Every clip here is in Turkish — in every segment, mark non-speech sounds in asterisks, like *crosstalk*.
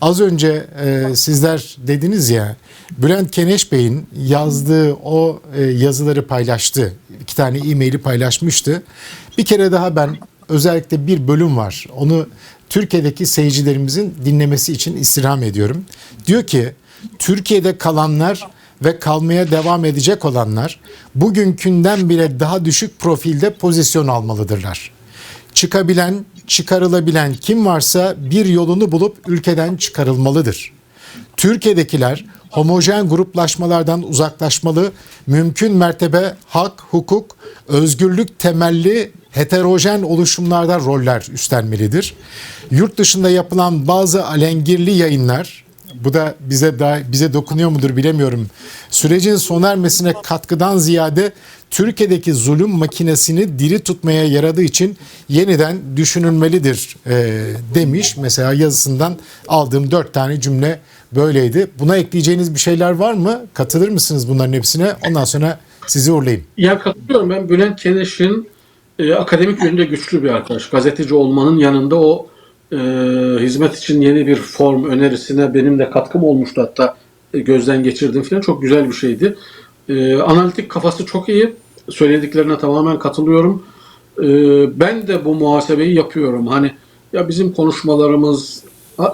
Az önce e, sizler dediniz ya Bülent Keneş Bey'in yazdığı o e, yazıları paylaştı. İki tane e-maili paylaşmıştı. Bir kere daha ben özellikle bir bölüm var. Onu Türkiye'deki seyircilerimizin dinlemesi için istirham ediyorum. Diyor ki Türkiye'de kalanlar ve kalmaya devam edecek olanlar bugünkünden bile daha düşük profilde pozisyon almalıdırlar. Çıkabilen, çıkarılabilen kim varsa bir yolunu bulup ülkeden çıkarılmalıdır. Türkiye'dekiler homojen gruplaşmalardan uzaklaşmalı, mümkün mertebe hak, hukuk, özgürlük temelli heterojen oluşumlarda roller üstlenmelidir. Yurt dışında yapılan bazı alengirli yayınlar, bu da bize da bize dokunuyor mudur bilemiyorum. Sürecin sona ermesine katkıdan ziyade Türkiye'deki zulüm makinesini diri tutmaya yaradığı için yeniden düşünülmelidir e, demiş. Mesela yazısından aldığım dört tane cümle böyleydi. Buna ekleyeceğiniz bir şeyler var mı? Katılır mısınız bunların hepsine? Ondan sonra sizi uğurlayayım. Ya katılıyorum ben Bülent Keneş'in e, akademik yönde güçlü bir arkadaş. Gazeteci olmanın yanında o e, hizmet için yeni bir form önerisine benim de katkım olmuştu hatta e, gözden geçirdim falan çok güzel bir şeydi. E, analitik kafası çok iyi. Söylediklerine tamamen katılıyorum. E, ben de bu muhasebeyi yapıyorum. Hani ya bizim konuşmalarımız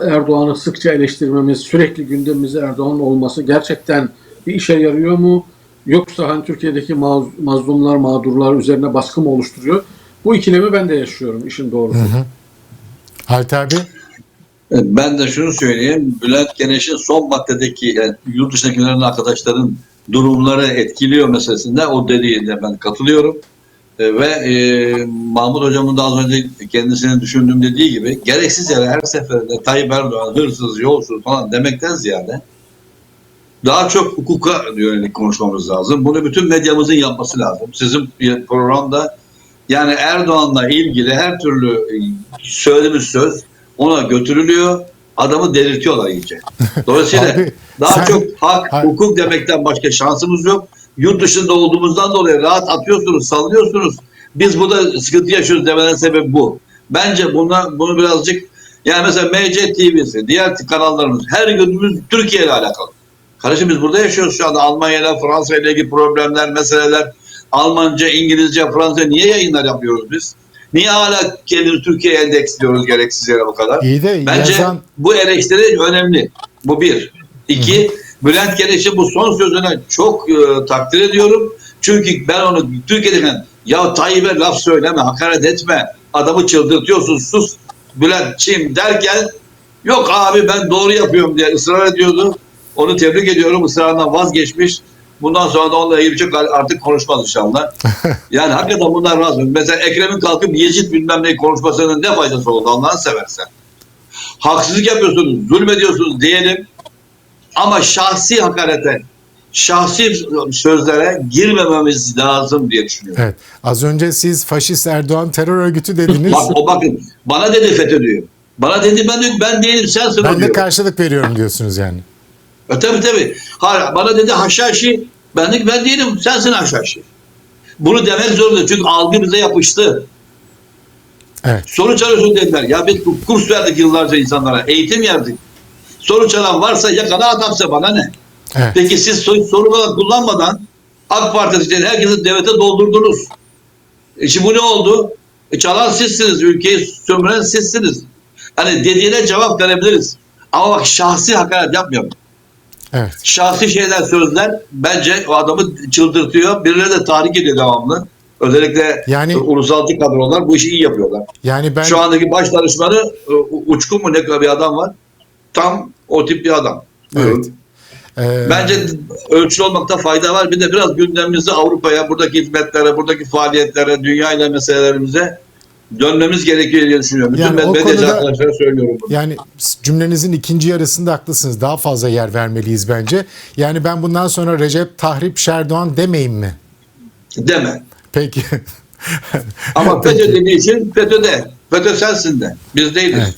Erdoğan'ı sıkça eleştirmemiz, sürekli gündemimizde Erdoğan'ın olması gerçekten bir işe yarıyor mu? Yoksa hani Türkiye'deki maz- mazlumlar, mağdurlar üzerine baskı mı oluşturuyor? Bu ikilemi ben de yaşıyorum işin doğrusu. Halit abi Ben de şunu söyleyeyim. Bülent Keneş'in son maddedeki yani yurt dışındakilerin arkadaşların durumları etkiliyor meselesinde o dediğine ben katılıyorum. E, ve e, Mahmut Hocam'ın da az önce kendisinin düşündüğüm dediği gibi gereksiz yere her seferinde Tayyip Erdoğan hırsız, yolsuz falan demekten ziyade daha çok hukuka yönelik konuşmamız lazım. Bunu bütün medyamızın yapması lazım. Sizin programda yani Erdoğan'la ilgili her türlü e, söylediğimiz söz ona götürülüyor. Adamı delirtiyorlar iyice. Dolayısıyla *laughs* Abi, daha sen- çok hak, Hayır. hukuk demekten başka şansımız yok. Yurt dışında olduğumuzdan dolayı rahat atıyorsunuz, sallıyorsunuz. Biz burada sıkıntı yaşıyoruz demenin sebebi bu. Bence buna, bunu birazcık yani mesela MC TV'si, diğer kanallarımız her günümüz Türkiye ile alakalı. Kardeşim biz burada yaşıyoruz şu anda Almanya ile Fransa ile ilgili problemler, meseleler. Almanca, İngilizce, Fransızca niye yayınlar yapıyoruz biz? Niye hala kendimizi Türkiye'ye endeksliyoruz gereksiz yere bu kadar? iyi de Bence yazan bu eleştiri önemli. Bu bir. İki, Bülent Kereş'in bu son sözüne çok e, takdir ediyorum. Çünkü ben onu Türkiye'deyken ya Tayyip'e laf söyleme, hakaret etme, adamı çıldırtıyorsun, sus Bülent Çim derken yok abi ben doğru yapıyorum diye ısrar ediyordu. Onu tebrik ediyorum. ısrarından vazgeçmiş. Bundan sonra da onunla ilgili çok artık konuşmaz inşallah. *laughs* Yani hakikaten bunlar razı. Mesela Ekrem'in kalkıp Yezid bilmem ne konuşmasının ne faydası oldu Allah'ını seversen haksızlık yapıyorsunuz, zulmediyorsunuz diyelim. Ama şahsi hakarete, şahsi sözlere girmememiz lazım diye düşünüyorum. evet az önce siz faşist Erdoğan terör örgütü dediniz. Bak o bakın bana dedi FETÖ diyor. Bana dedi ben ben değilim sensin Ben de diyor. karşılık veriyorum diyorsunuz yani. E, tabii. Hayır, bana dedi haşhaşi. Ben de ben değilim sensin haşhaşi. Bunu demek zorunda çünkü algı bize yapıştı. Evet. Sonuç arıyorsun dediler. Ya biz kurs verdik yıllarca insanlara. Eğitim verdik. Sonuç alan varsa yakala adamsa bana ne? Evet. Peki siz soru soru kullanmadan AK Parti için herkesi devlete doldurdunuz. E şimdi bu ne oldu? E çalan sizsiniz, ülkeyi sömüren sizsiniz. Hani dediğine cevap verebiliriz. Ama bak şahsi hakaret yapmıyorum. Evet. Şahsi şeyler, sözler bence o adamı çıldırtıyor. Birileri de tahrik ediyor devamlı. Özellikle Yani- yani, ulusalcı kadrolar bu işi iyi yapıyorlar. Yani ben Şu andaki baş danışmanı e, Uçkun mu ne kadar bir adam var. Tam o tip bir adam. Evet. Ee, Bence ölçülü olmakta fayda var. Bir de biraz gündemimizi Avrupa'ya, buradaki hizmetlere, buradaki faaliyetlere, dünya ile meselelerimize dönmemiz gerekiyor diye düşünüyorum. Bütün Yani ben medyacı arkadaşlara söylüyorum bunu. Yani cümlenizin ikinci yarısında haklısınız. Daha fazla yer vermeliyiz bence. Yani ben bundan sonra Recep Tahrip Şerdoğan demeyeyim mi? Deme. Peki. *laughs* Ama Peki. FETÖ dediği için FETÖ de. FETÖ sensin de. Biz değiliz. Evet.